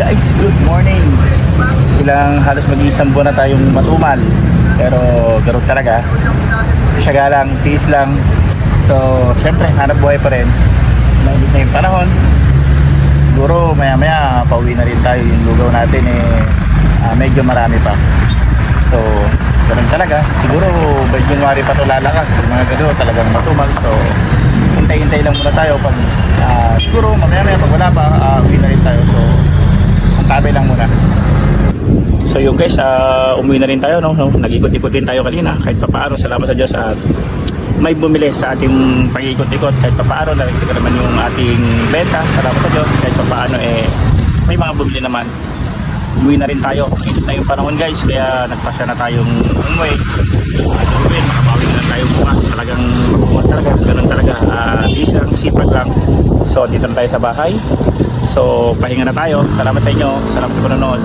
guys, good morning. Ilang halos mag-isang buwan na tayong matumal. Pero garot talaga. Siyaga lang, tiis lang. So, syempre, hanap buhay pa rin. Mainit na yung panahon. Siguro maya maya pauwi na rin tayo. Yung lugaw natin eh ah, medyo marami pa. So, ganun talaga. Siguro by January pa to lalakas. Pag mga gano'n talagang matumal. So, hintay-hintay lang muna tayo. Pag ah, siguro mamaya maya pag wala pa, ah, uwi na rin tayo. So, ang tabi lang muna. So yung guys, ah, umuwi na rin tayo, no? no? Nag-ikot-ikot din tayo kanina. Kahit pa paano, salamat sa Diyos at may bumili sa ating pag-ikot-ikot. Kahit pa paano, nakikita naman yung ating benta. Salamat sa Diyos. Kahit pa paano, eh, may mga bumili naman. Umuwi na rin tayo. Ikot na yung panahon guys, kaya nagpasya na tayong umuwi. At umuwi, makabawi na tayo bukas. Talagang makuha talaga. Ganun talaga. Uh, this lang, sipag lang. So, dito na tayo sa bahay. So, pahinga na tayo. Salamat sa inyo. Salamat sa panonood.